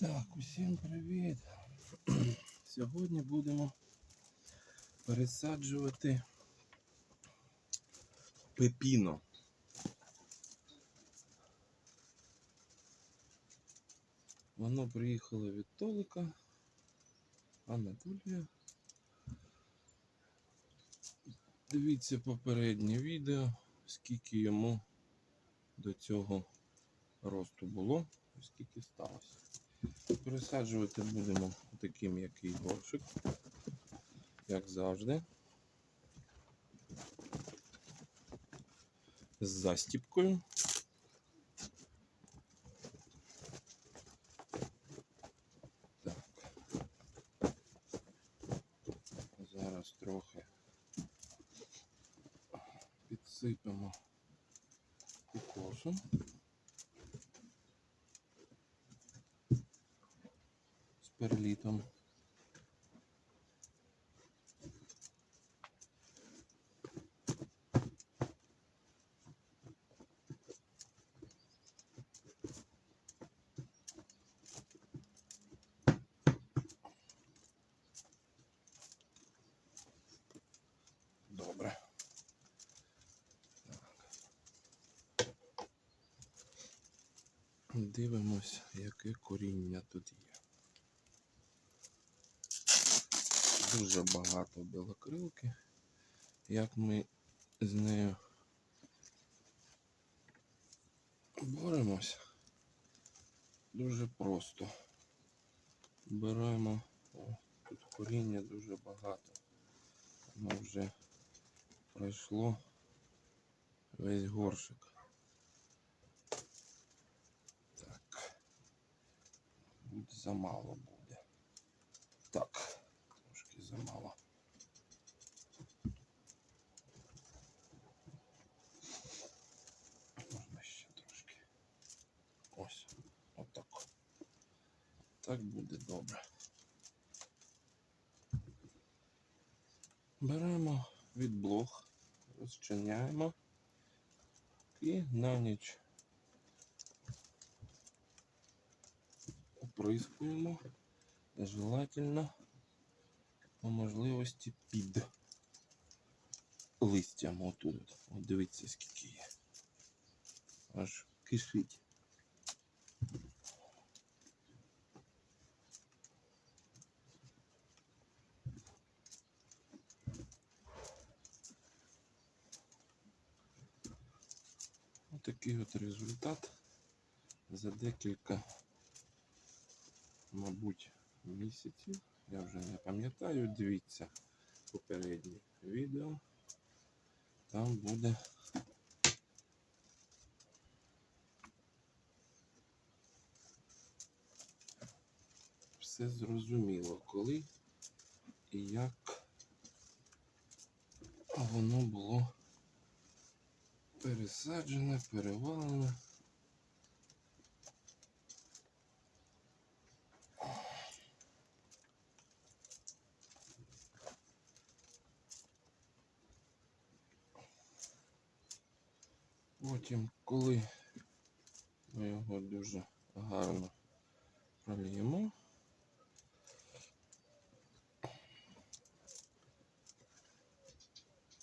Так, усім привіт. Сьогодні будемо пересаджувати пепіно. Воно приїхало від Толика, Анатолія. Дивіться попереднє відео, скільки йому до цього росту було, скільки сталося. Пересаджувати будемо такий м'який горшик, як завжди. З застіпкою. Так. Зараз трохи підсипемо кокосу. Перлітом. Добре. Дивимось, яке коріння тут є. Дуже багато білокрилки. Як ми з нею боремось, дуже просто. Беремо, о, тут коріння дуже багато. Воно вже пройшло весь горшик. Так, буде замало буде. Так замало. Можна ще трошки. Ось, отак. Так буде добре. Беремо відблох, розчиняємо і на ніч оприскуємо желательно по можливості під листям отут. От дивіться, скільки є. Аж кишить. Отакий от результат за декілька, мабуть, місяців. Я вже не пам'ятаю, дивіться попереднє відео. Там буде все зрозуміло, коли і як воно було пересаджене, перевалене. Потім, коли ми його дуже гарно проліємо,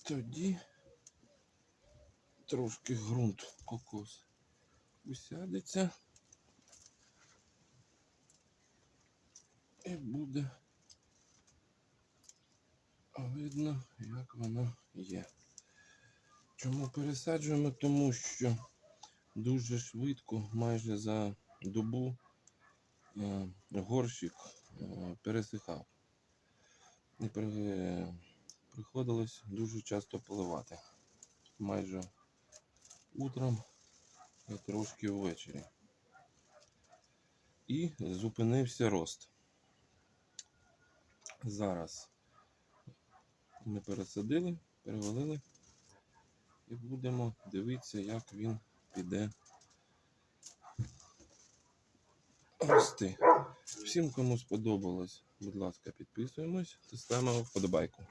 тоді трошки ґрунт кокос усядеться і буде видно, як воно є. Чому пересаджуємо? Тому що дуже швидко, майже за добу, е, горщик е, пересихав. І приходилось дуже часто поливати. Майже утром і трошки ввечері. І зупинився рост. Зараз ми пересадили, перевалили і будемо дивитися, як він піде рости. Всім, кому сподобалось, будь ласка, підписуємось та ставимо вподобайку.